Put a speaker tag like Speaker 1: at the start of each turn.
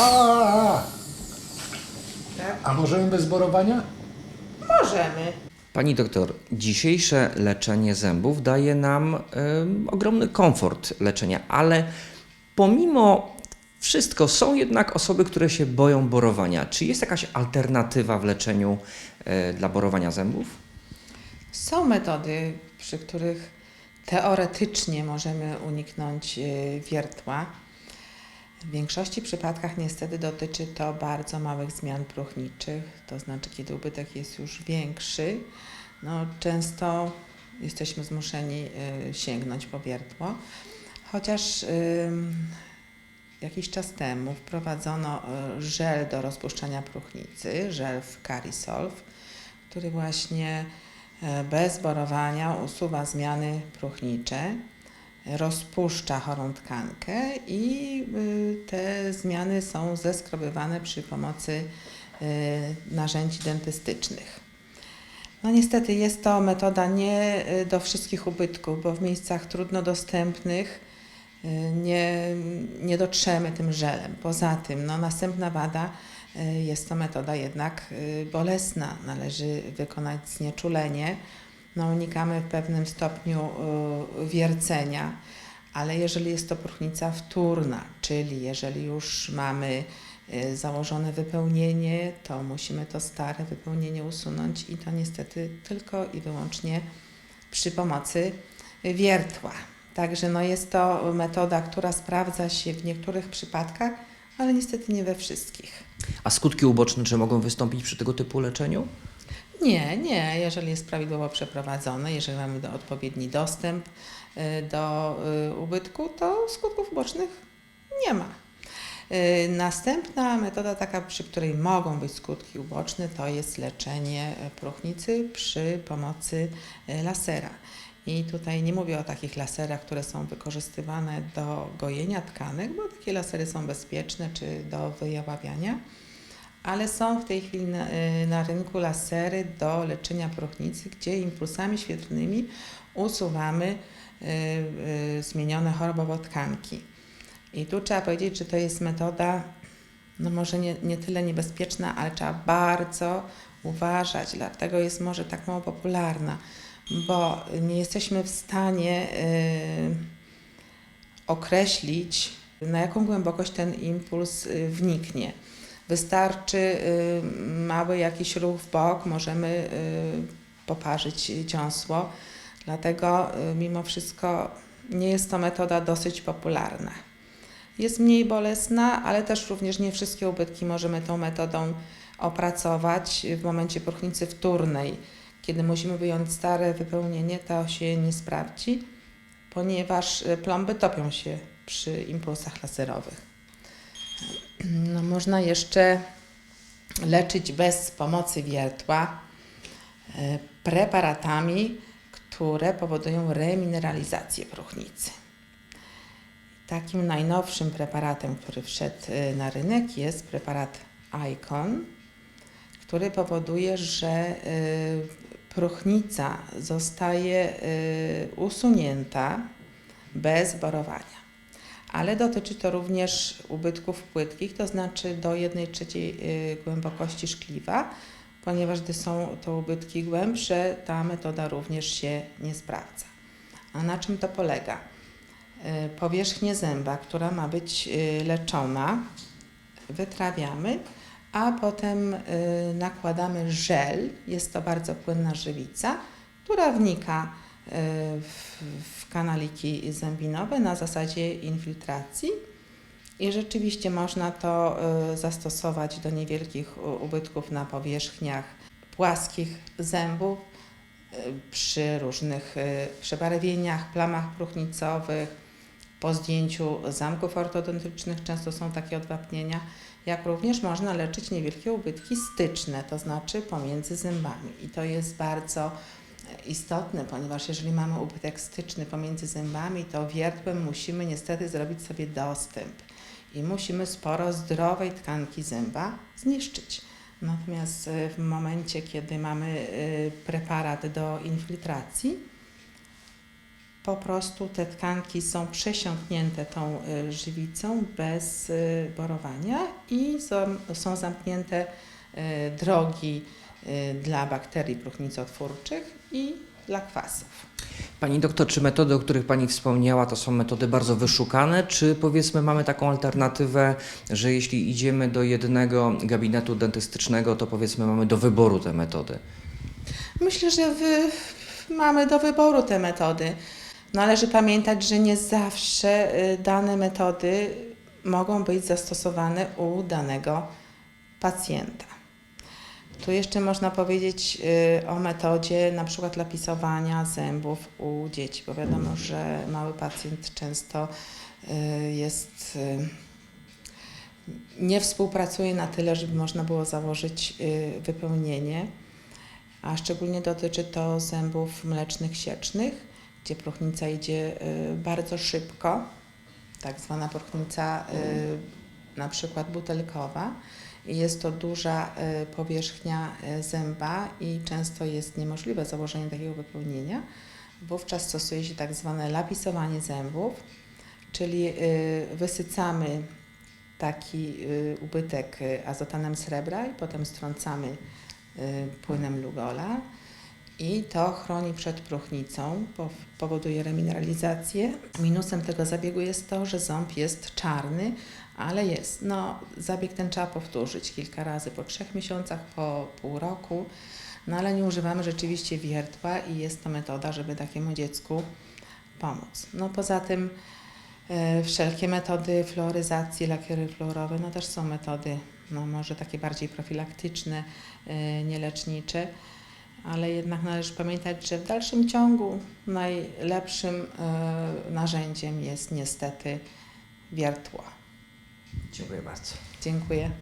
Speaker 1: A,
Speaker 2: Tak?
Speaker 1: a możemy bez borowania?
Speaker 2: Możemy.
Speaker 3: Pani doktor, dzisiejsze leczenie zębów daje nam em, ogromny komfort leczenia, ale pomimo wszystko są jednak osoby, które się boją borowania. Czy jest jakaś alternatywa w leczeniu e, dla borowania zębów?
Speaker 2: Są metody, przy których teoretycznie możemy uniknąć y, wiertła. W większości przypadkach niestety dotyczy to bardzo małych zmian próchniczych, to znaczy kiedy ubytek jest już większy, no często jesteśmy zmuszeni y, sięgnąć po wiertło. Chociaż ym, jakiś czas temu wprowadzono y, żel do rozpuszczania próchnicy, żel w Carisolv, który właśnie e, bez borowania usuwa zmiany próchnicze, rozpuszcza chorą tkankę i y, te zmiany są zeskrobywane przy pomocy y, narzędzi dentystycznych. No niestety jest to metoda nie y, do wszystkich ubytków, bo w miejscach trudno dostępnych nie, nie dotrzemy tym żelem. Poza tym no, następna wada jest to metoda jednak bolesna. Należy wykonać znieczulenie. No, unikamy w pewnym stopniu y, wiercenia, ale jeżeli jest to próchnica wtórna, czyli jeżeli już mamy y, założone wypełnienie, to musimy to stare wypełnienie usunąć i to niestety tylko i wyłącznie przy pomocy wiertła. Także no jest to metoda, która sprawdza się w niektórych przypadkach, ale niestety nie we wszystkich.
Speaker 3: A skutki uboczne czy mogą wystąpić przy tego typu leczeniu?
Speaker 2: Nie, nie. Jeżeli jest prawidłowo przeprowadzone, jeżeli mamy do, odpowiedni dostęp y, do y, ubytku, to skutków ubocznych nie ma. Y, Następna metoda, taka przy której mogą być skutki uboczne, to jest leczenie y, próchnicy przy pomocy y, lasera. I tutaj nie mówię o takich laserach, które są wykorzystywane do gojenia tkanek, bo takie lasery są bezpieczne czy do wyjaławiania ale są w tej chwili na, y, na rynku lasery do leczenia próchnicy, gdzie impulsami świetlnymi usuwamy y, y, zmienione chorobowo tkanki. I tu trzeba powiedzieć, że to jest metoda, no może nie, nie tyle niebezpieczna, ale trzeba bardzo uważać, dlatego jest może tak mało popularna, bo nie jesteśmy w stanie y, określić, na jaką głębokość ten impuls y, wniknie. Wystarczy y, mały jakiś ruch w bok, możemy y, poparzyć dziąsło. Dlatego y, mimo wszystko nie jest to metoda dosyć popularna. Jest mniej bolesna, ale też również nie wszystkie ubytki możemy tą metodą opracować w momencie próchnicy wtórnej. Kiedy musimy wyjąć stare wypełnienie, to się nie sprawdzi, ponieważ plomby topią się przy impulsach laserowych. No, można jeszcze leczyć bez pomocy wiertła e, preparatami, które powodują remineralizację próchnicy. Takim najnowszym preparatem, który wszedł e, na rynek, jest preparat Icon, który powoduje, że e, próchnica zostaje usunięta bez borowania ale dotyczy to również ubytków płytkich, to znaczy do 1 trzeciej y, głębokości szkliwa, ponieważ gdy są to ubytki głębsze, ta metoda również się nie sprawdza. A na czym to polega? Y, Powierzchnię zęba, która ma być y, leczona, wytrawiamy, a potem nakładamy żel, jest to bardzo płynna żywica, która wnika w, kanaliki zębinowe na zasadzie infiltracji. I rzeczywiście można to y, zastosować do niewielkich ubytków na powierzchniach płaskich zębów, y, przy różnych y, przebarwieniach, plamach próchnicowych, po zdjęciu zamków ortodontycznych często są takie odwapnienia, jak również można leczyć niewielkie ubytki styczne, to znaczy pomiędzy zębami. I to jest bardzo istotne, ponieważ jeżeli mamy ubytek styczny pomiędzy zębami, to wiertłem musimy niestety zrobić sobie dostęp i musimy sporo zdrowej tkanki zęba zniszczyć. Natomiast y, w momencie, kiedy mamy y, preparat do infiltracji, po prostu te tkanki są przesiąknięte tą y, żywicą bez borowania i są, są zamknięte drogi dla bakterii próchnicotwórczych i dla kwasów.
Speaker 3: Pani doktor, czy metody, o których Pani wspomniała, to są metody bardzo wyszukane, czy powiedzmy mamy taką alternatywę, że jeśli idziemy do jednego gabinetu dentystycznego, to powiedzmy mamy do wyboru te metody?
Speaker 2: Myślę, że wy, mamy do wyboru te metody. Należy pamiętać, że nie zawsze y, dane metody mogą być zastosowane u danego pacjenta. Tu jeszcze można powiedzieć y, o metodzie na przykład lapisowania zębów u dzieci, bo wiadomo, że mały pacjent często y, jest y, nie współpracuje na tyle, żeby można było założyć wypełnienie a szczególnie dotyczy to zębów mlecznych siecznych, gdzie próchnica idzie bardzo szybko, tak zwana próchnica na przykład butelkowa. Jest to duża y, powierzchnia y, zęba i często jest niemożliwe założenie takiego wypełnienia. Wówczas stosuje się tak zwane lapisowanie zębów, czyli y, wysycamy taki ubytek azotanem srebra i potem strącamy płynem Lugola i to chroni przed próchnicą, po- powoduje remineralizację. Minusem tego zabiegu jest to, że ząb jest czarny, ale jest. No, zabieg ten trzeba powtórzyć kilka razy po trzech miesiącach, po pół roku, no ale nie używamy rzeczywiście wiertła i jest to metoda, żeby takiemu dziecku pomóc. No poza tym e, wszelkie metody fluoryzacji, lakiery fluorowe, no też są metody, no może takie bardziej profilaktyczne, e, nielecznicze, ale jednak należy pamiętać, że w dalszym ciągu najlepszym e, narzędziem jest niestety wiertło.
Speaker 3: Dziękuję bardzo.
Speaker 2: Dziękuję.